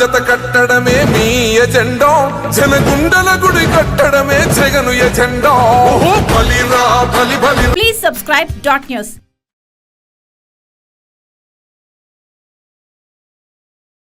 జత కట్టడమే మీ ఎజెండా. జనగుండల గుడి కట్టడమే జగను ఎజెండా. ఓహో బలిరా బలి బలి. Please subscribe dot news